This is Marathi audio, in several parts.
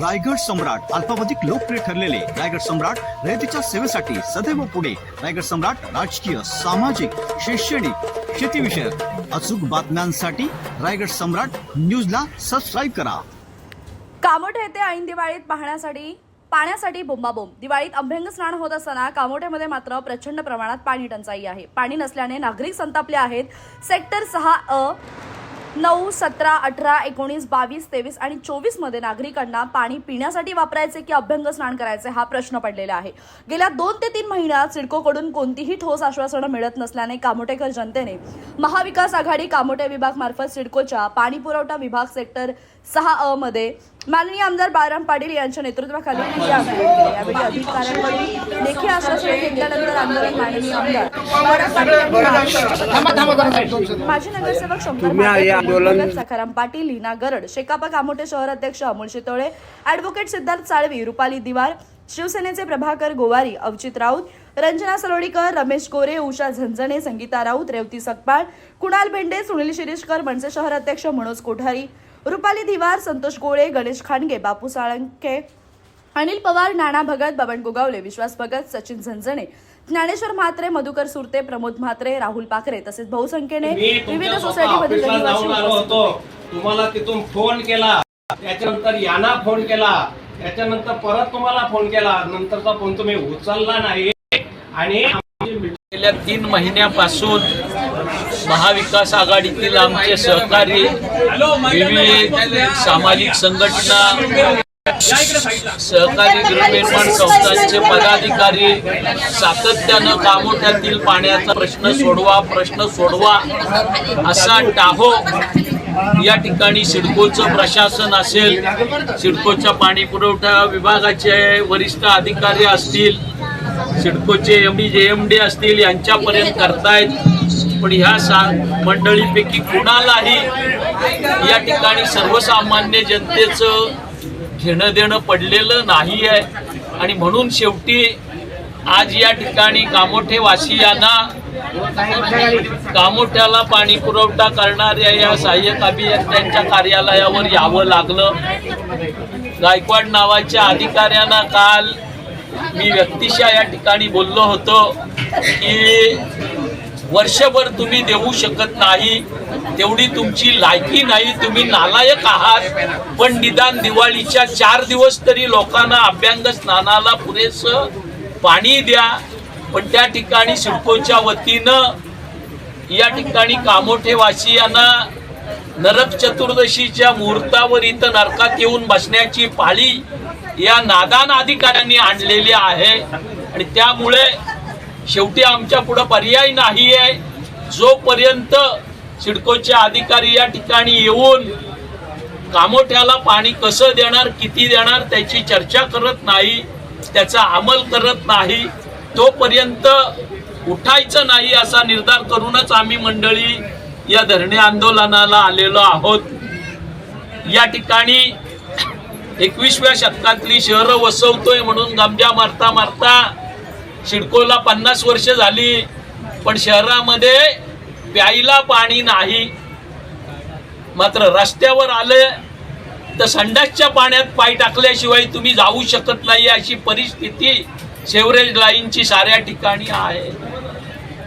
रायगड सम्राट अल्पावधिक लोकप्रिय ठरलेले रायगड सम्राट रयतेच्या सेवेसाठी सदैव पुढे. रायगड सम्राट राजकीय सामाजिक शैक्षणिक शेतीविषयक अचूक बातम्यांसाठी रायगड सम्राट न्यूजला सबस्क्राईब करा. कामोठे येथे ऐन दिवाळीत पाहण्यासाठी पाण्यासाठी बोंबाबोंब. दिवाळीत अभ्यंग स्नान होत असताना कामोठ्यामध्ये मात्र प्रचंड प्रमाणात पाणी टंचाई आहे. पाणी नसल्याने नागरिक संतापले आहेत. सेक्टर सहा अ नऊ सतरा अठरा एकोणीस बावीस तेवीस आणि चोवीसमध्ये नागरिकांना पाणी पिण्यासाठी वापरायचे की अभ्यंग स्नान करायचे हा प्रश्न पडलेला आहे. गेल्या दोन ते तीन महिन्यात सिडकोकडून कोणतीही ठोस आश्वासनं मिळत नसल्याने कामोटेकर जनतेने महाविकास आघाडी कामोटे विभाग मार्फत सिडकोच्या पाणी पुरवठा विभाग सेक्टर सहा अ मध्ये माननीय आमदार बाळराम पाटील यांच्या नेतृत्वाखाली ठिय्या आंदोलन केले यावेळी अधिकाऱ्यांकडून लेखी आश्वासने घेतल्यानंतर आंदोलन माननीय आमदार बाळराम पाटील यांनी माजी नगरसेवक शंकर हे सखाराम पाटील लीना गरड शेकापा कामोटे शहर अध्यक्ष अमोल शितोळे ऍडव्होकेट सिद्धार्थ साळवी रुपाली दिवार शिवसेनेचे प्रभाकर गोवारी अवचित राऊत रंजना सलोडीकर रमेश कोरे उषा झंझणे संगीता राऊत रेवती सकपाळ कुणाल भेंडे सुनील शिरीषकर मनसे शहर अध्यक्ष मनोज कोठारी रुपाली दिवार संतोष गोळे गणेश खांडगे बापू साळंके अनिल पवार नाना भगत बबन गोगावले विश्वास भगत सचिन झंझणे ज्ञानेश्वर म्हात्रे मधुकर सुरते प्रमोद म्हात्रे राहुल पाखरे तसेच बहुसंख्येने विविध होतो. तुम्हाला तिथून फोन केला. त्याच्यानंतर याना फोन केला. त्याच्यानंतर परत तुम्हाला फोन केला. नंतरचा फोन तुम्ही उचलला नाही. आणि गेल्या तीन महिन्यापासून महाविकास आघाडीतील आमचे सहकारी विविध सामाजिक संघटना सहकारी गृहनिर्माण संस्थांचे पदाधिकारी सातत्यानं कामोठ्यातील पाण्याचा प्रश्न सोडवा प्रश्न सोडवा असा टाहो. या ठिकाणी सिडकोचं प्रशासन असेल सिडकोच्या पाणी पुरवठा विभागाचे वरिष्ठ अधिकारी असतील सिडकोचे M D J M D असतील यांच्यापर्यंत करतायत. पण ह्या सा मंडळीपैकी कुणालाही या ठिकाणी सर्वसामान्य जनतेचं घेणं देणं पडलेलं नाही आहे आणि म्हणून शेवटी आज या ठिकाणी कामोठे वासियांना कामोठ्याला पाणी पुरवठा करणाऱ्या या सहाय्यक अभियंत्यांच्या कार्यालयावर यावं लागलं. गायकवाड नावाच्या अधिकाऱ्यांना काल मी व्यक्तिशा या ठिकाणी बोललो होतो की वर्षभर तुम्ही देऊ शकत नाही तेवढी तुमची लायकी नाही तुम्ही नालायक आहात. पण निदान दिवाळीच्या चार दिवस तरी लोकांना अभ्यंग स्नानाला पुरेसं पाणी द्या. पण त्या ठिकाणी सिडकोच्या वतीनं या ठिकाणी कामोठे वासियांना नरक चतुर्दशीच्या मुहूर्तावर इथं नरकात येऊन बसण्याची पाळी या नादान अधिकाऱ्यांनी आणलेली आहे. आणि त्यामुळे शेवटी आमच्या पुढं पर्याय नाही आहे जोपर्यंत सिडकोचे अधिकारी या ठिकाणी येऊन कामोठ्याला पाणी कसं देणार किती देणार त्याची चर्चा करत नाही त्याचा अंमल करत नाही तोपर्यंत उठायचं नाही असा निर्धार करूनच आम्ही मंडळी या धरणे आंदोलनाला आलेलो आहोत. या ठिकाणी एकवीसव्या शतकातली शहरं वसवतोय म्हणून गमजा मारता मारता सिडकोला पन्नास वर्ष झाली पण शहरामध्ये प्यायला पाणी नाही. मात्र रस्त्यावर आलं तर संडासच्या पाण्यात पाय टाकल्याशिवाय तुम्ही जाऊ शकत नाही अशी परिस्थिती सेवरेज लाईनची साऱ्या ठिकाणी आहे.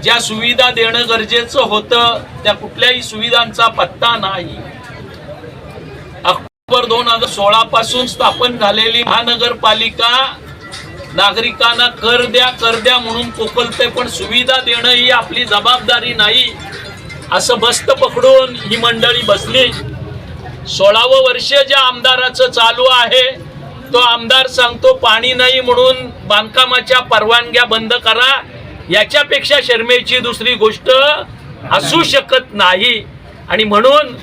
ज्या सुविधा देणं गरजेचं होतं त्या कुठल्याही सुविधांचा पत्ता नाही. ऑक्टोबर दोन हजार सोळा पासून स्थापन झालेली महानगरपालिका नागरिकांना कर द्या कर द्या म्हणून कोकलते पण सुविधा देणं ही आपली जबाबदारी नाही. असं बस्त पकडून ही मंडळी बसली. सोळावं वर्ष ज्या आमदाराचं चालू आहे तो आमदार सांगतो पाणी नाही म्हणून बांधकामाच्या परवानग्या बंद करा. याच्यापेक्षा शर्मेची दुसरी गोष्ट असू शकत नाही. आणि म्हणून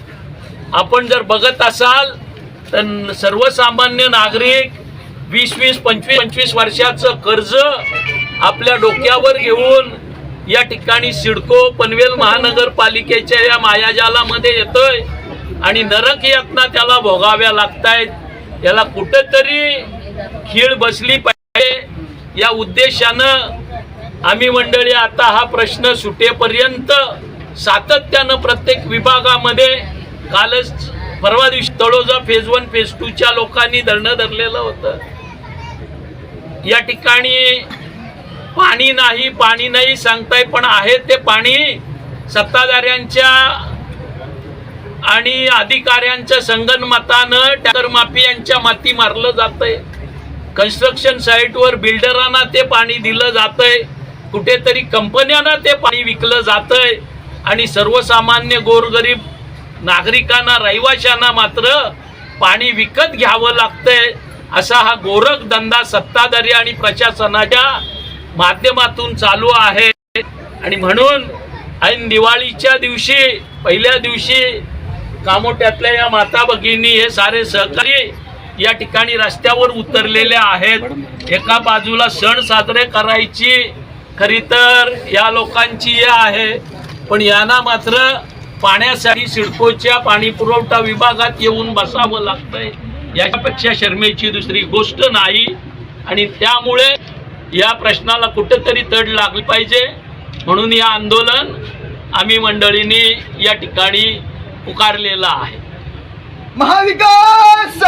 आपण जर बघत असाल तर सर्वसामान्य नागरिक वीस वीस पंचवीस पंचवीस वर्षाचं कर्ज आपल्या डोक्यावर घेऊन या ठिकाणी सिडको पनवेल महानगरपालिकेच्या या मायाजालामध्ये येतोय आणि नरक यातना त्याला भोगाव्या लागतायत. याला कुठंतरी खीळ बसली पाहिजे. या उद्देशानं आम्ही मंडळी आता हा प्रश्न सुटेपर्यंत सातत्यानं प्रत्येक विभागामध्ये कालच परवा दिवशी तळोजा फेज वन फेज टूच्या लोकांनी धरणं धरलेलं होतं. या ठिकाणी पाणी नाही पाणी नाही सांगताय पण आहे ते पाणी. सत्ताधाऱ्यांच्या आणि अधिकाऱ्यांच्या संगनमतानं टॅकरमाफी यांच्या माती मारलं जातंय. कन्स्ट्रक्शन साईटवर बिल्डरांना ते पाणी दिलं जातंय. कुठेतरी कंपन्यांना ते पाणी विकलं जातंय. आणि सर्वसामान्य गोरगरीब नागरिकांना रहिवाशांना मात्र पाणी विकत घ्यावं लागतंय. असा हा गोरख धंदा सत्ताधारी आणि प्रशासनाच्या माध्यमातून चालू आहे. आणि म्हणून ऐन दिवाळीच्या दिवशी पहिल्या दिवशी कामोट्यातल्या या माता भगिनी हे सारे सहकारी या ठिकाणी रस्त्यावर उतरलेल्या आहेत. एका बाजूला सण साजरे करायची खरी तर या लोकांची हे आहे. पण यांना मात्र पाण्यासाठी सिडकोच्या पाणी पुरवठा विभागात येऊन बसावं लागतंय. याच्यापेक्षा शर्मेची दुसरी गोष्ट नाही. आणि त्यामुळे या प्रश्नाला कुठंतरी तड लागली पाहिजे. म्हणून या आंदोलन आम्ही मंडळींनी या ठिकाणी पुकारलेलं आहे. महाविकास